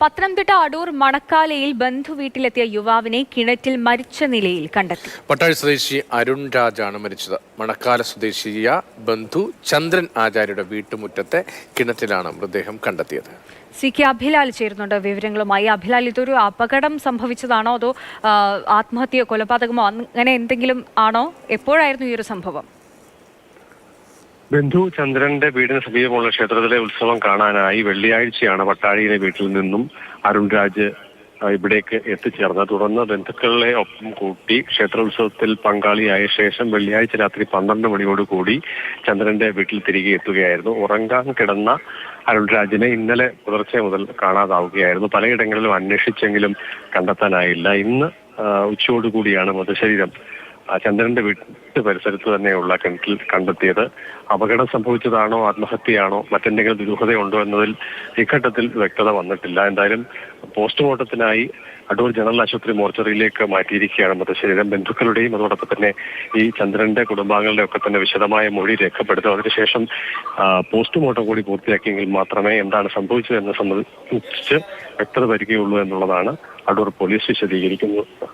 പത്തനംതിട്ട അടൂർ മണക്കാലയിൽ ബന്ധു വീട്ടിലെത്തിയ യുവാവിനെ കിണറ്റിൽ മരിച്ച നിലയിൽ കണ്ടെത്തി. പട്ടാഴി സ്വദേശി അരുൺ രാജാണ് മരിച്ചത്. മണക്കാല സ്വദേശിയ ബന്ധു ചന്ദ്രൻ ആചാര്യയുടെ വീട്ടുമുറ്റത്തെ കിണറ്റിലാണ് മൃതദേഹം കണ്ടെത്തിയത്. സി കെ അഭിലാൽ ചേരുന്നുണ്ട് വിവരങ്ങളുമായി. അഭിലാൽ ഇതൊരു അപകടം സംഭവിച്ചതാണോ? അതോ ആത്മഹത്യ ആത്മഹത്യയോ കൊലപാതകമോ? അങ്ങനെ എന്തെങ്കിലും ആണോ? എപ്പോഴായിരുന്നു ഈ ഒരു സംഭവം? ബന്ധു ചന്ദ്രന്റെ വീടിന് സമീപമുള്ള ക്ഷേത്രത്തിലെ ഉത്സവം കാണാനായി വെള്ളിയാഴ്ചയാണ് പട്ടാഴിയിലെ വീട്ടിൽ നിന്നും അരുൺരാജ് ഇവിടേക്ക് എത്തിച്ചേർന്നത്. തുടർന്ന് ബന്ധുക്കളെ ഒപ്പം കൂട്ടി ക്ഷേത്രോത്സവത്തിൽ പങ്കാളിയായ ശേഷം വെള്ളിയാഴ്ച രാത്രി പന്ത്രണ്ട് മണിയോടുകൂടി ചന്ദ്രന്റെ വീട്ടിൽ തിരികെ എത്തുകയായിരുന്നു. ഉറങ്ങാൻ കിടന്ന അരുൺരാജിനെ ഇന്നലെ പുലർച്ചെ മുതൽ കാണാതാവുകയായിരുന്നു. പലയിടങ്ങളിലും അന്വേഷിച്ചെങ്കിലും കണ്ടെത്താനായില്ല. ഇന്ന് ഉച്ചയോടുകൂടിയാണ് മൃതശരീരം ചന്ദ്രന്റെ വീട്ട് പരിസരത്ത് തന്നെയുള്ള കിണറ്റിൽ കണ്ടെത്തിയത്. അപകടം സംഭവിച്ചതാണോ ആത്മഹത്യയാണോ മറ്റെന്തെങ്കിലും ദുരൂഹതയുണ്ടോ എന്നതിൽ ഇഘട്ടത്തിൽ വ്യക്തത വന്നിട്ടില്ല. എന്തായാലും പോസ്റ്റ്മോർട്ടത്തിനായി അടൂർ ജനറൽ ആശുപത്രി മോർച്ചറിയിലേക്ക് മാറ്റിയിരിക്കുകയാണ് മൃതശരീരം. ബന്ധുക്കളുടെയും അതോടൊപ്പം തന്നെ ഈ ചന്ദ്രന്റെ കുടുംബാംഗങ്ങളുടെ ഒക്കെ തന്നെ വിശദമായ മൊഴി രേഖപ്പെടുത്തും. അതിനുശേഷം പോസ്റ്റ്മോർട്ടം കൂടി പൂർത്തിയാക്കിയെങ്കിൽ മാത്രമേ എന്താണ് സംഭവിച്ചത് സംഭവിച്ചതെന്ന് സംബന്ധിച്ച് വ്യക്തത വരികയുള്ളൂ എന്നുള്ളതാണ് അടൂർ പോലീസ് വിശദീകരിക്കുന്നത്.